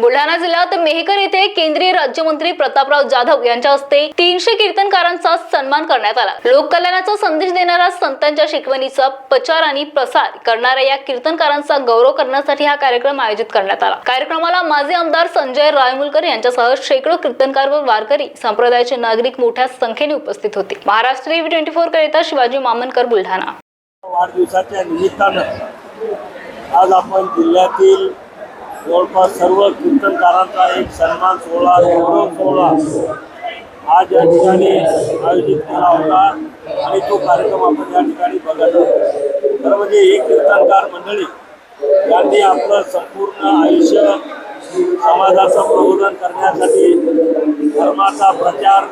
बुलढाणा जिल्ह्यात मेहकर येथे केंद्रीय राज्यमंत्री प्रतापराव जाधव यांच्या हस्ते तीनशे कीर्तनकारांचा सन्मान करण्यात आला. लोककल्याणाचा संदेश देणाऱ्या संतांच्या शिकवणीचा प्रचार आणि प्रसार करणाऱ्या या कीर्तनकारांचा गौरव करण्यासाठी हा कार्यक्रम आयोजित करण्यात आला. कार्यक्रमाला माजी आमदार संजय रायमुलकर यांच्यासह शेकडो कीर्तनकार व वारकरी संप्रदायाचे नागरिक मोठ्या संख्येने उपस्थित होते. महाराष्ट्र टीव्ही ट्वेंटी फोर करिता शिवाजी मामनकर बुलढाणा. वाढदिवसाच्या निमित्तानं आज आपण जिल्ह्यातील जवळपास सर्व कीर्तनकारांचा एक सन्मान सोहळा गौरव सोहळा आज या ठिकाणी आयोजित केला होता आणि तो कार्यक्रम आपण या ठिकाणी बघत आहोत. खरं म्हणजे ही कीर्तनकार मंडळी यांनी आपलं संपूर्ण आयुष्य समाजाचं प्रबोधन करण्यासाठी धर्माचा प्रचार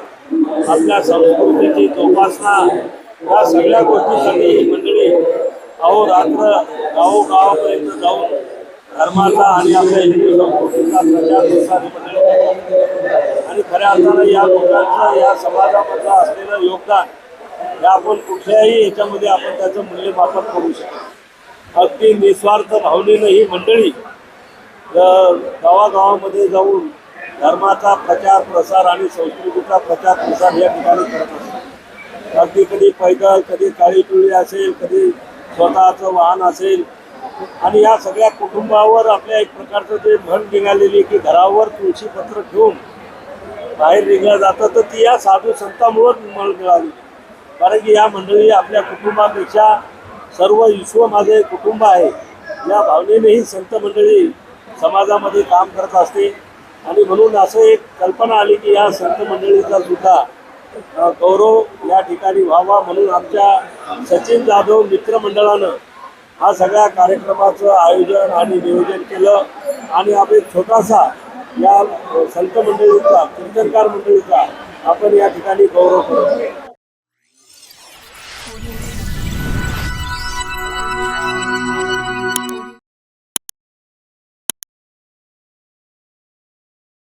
आपल्या संस्कृतीची जोपासना या सगळ्या गोष्टीसाठी ही मंडळी अहोरात्र गावोगावापर्यंत जाऊन धर्माचा आणि आपल्या हिंदू संस्कृतीचा प्रचार प्रसार आणि खऱ्या अर्थानं या लोकांचं या समाजामधलं असलेलं योगदान हे आपण कुठल्याही याच्यामध्ये आपण त्याचं मूल्यमापन करू शकतो अगदी निस्वार्थ भावनेनं ही मंडळी गावागावामध्ये जाऊन धर्माचा प्रचार प्रसार आणि संस्कृतीचा प्रचार प्रसार या ठिकाणी करत असतात. अगदी कधी पैदल कधी काळी पिळी असेल कधी स्वतःचं वाहन असेल आणि या सगळ्या कुटुंबावर आपल्या एक प्रकारचं जे म्हण निघालेली की घरावर तुळशीपत्र ठेवून बाहेर निघलं जातं तर ती या साधू संतांमुळं मिळाली. कारण की या मंडळी आपल्या कुटुंबापेक्षा सर्व विश्व माझे कुटुंब आहे. या भावनेनेही संत मंडळी समाजामध्ये काम करत असते. आणि म्हणून असं एक कल्पना आली की या संत मंडळीचा सुद्धा गौरव या ठिकाणी व्हावा म्हणून आमच्या सचिन जाधव मित्रमंडळानं हा सगळ्या कार्यक्रमाचं आयोजन आणि नियोजन केलं. आणि आपण छोटासा या संत मंडळीचा कीर्तनकार मंडळीचा आपण या ठिकाणी गौरव करतो